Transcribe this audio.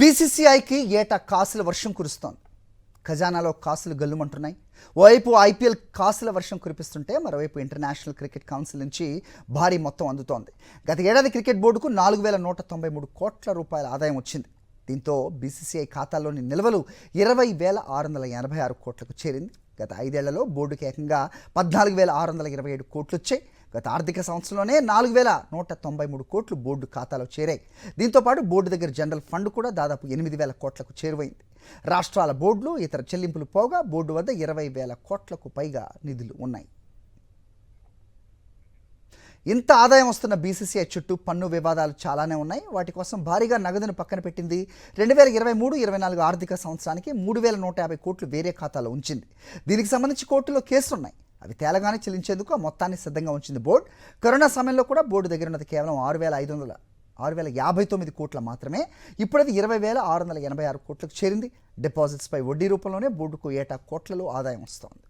బీసీసీఐకి ఏటా కాసుల వర్షం కురుస్తోంది. ఖజానాలో కాసులు గల్లుమంటున్నాయి. ఓవైపు ఐపీఎల్ కాసుల వర్షం కురిపిస్తుంటే మరోవైపు ఇంటర్నేషనల్ క్రికెట్ కౌన్సిల్ నుంచి భారీ మొత్తం అందుతోంది. గత ఏడాది క్రికెట్ బోర్డుకు నాలుగు వేల నూట తొంభై మూడు కోట్ల రూపాయల ఆదాయం వచ్చింది. దీంతో బీసీసీఐ ఖాతాలోని నిల్వలు ఇరవై వేల ఆరు వందల ఎనభై ఆరు కోట్లకు చేరింది. గత ఐదేళ్ళలో బోర్డుకి ఏకంగా పద్నాలుగు వేల ఆరు వందల ఇరవై ఏడు కోట్లు వచ్చాయి. గత ఆర్థిక సంవత్సరంలోనే నాలుగు వేల నూట తొంభై మూడు కోట్లు బోర్డు ఖాతాలో చేరాయి. దీంతోపాటు బోర్డు దగ్గర జనరల్ ఫండ్ కూడా దాదాపు ఎనిమిది వేల కోట్లకు చేరువైంది. రాష్ట్రాల బోర్డులు ఇతర చెల్లింపులు పోగా బోర్డు వద్ద ఇరవై వేల కోట్లకు పైగా నిధులు ఉన్నాయి. ఇంత ఆదాయం వస్తున్న బీసీసీఐ చుట్టూ పన్ను వివాదాలు చాలానే ఉన్నాయి. వాటి కోసం భారీగా నగదును పక్కన పెట్టింది రెండు వేల ఇరవై మూడు ఇరవై నాలుగు ఆర్థిక సంవత్సరానికి మూడు వేల నూట యాభై కోట్లు వేరే ఖాతాలో ఉంచింది. దీనికి సంబంధించి కోర్టులో కేసులున్నాయి. అవి తేలగానే చెల్లించేందుకు ఆ మొత్తాన్ని సిద్ధంగా ఉంచింది బోర్డు. కరోనా సమయంలో కూడా బోర్డు దగ్గర ఉన్నది కేవలం ఆరు వేల ఐదు వందల ఆరు వేల యాభై తొమ్మిది కోట్ల మాత్రమే. ఇప్పుడది ఇరవై వేల ఆరు వందల ఎనభై ఆరు కోట్లకు చేరింది. డిపాజిట్స్పై వడ్డీ రూపంలోనే బోర్డుకు ఏటా కోట్లలో ఆదాయం వస్తోంది.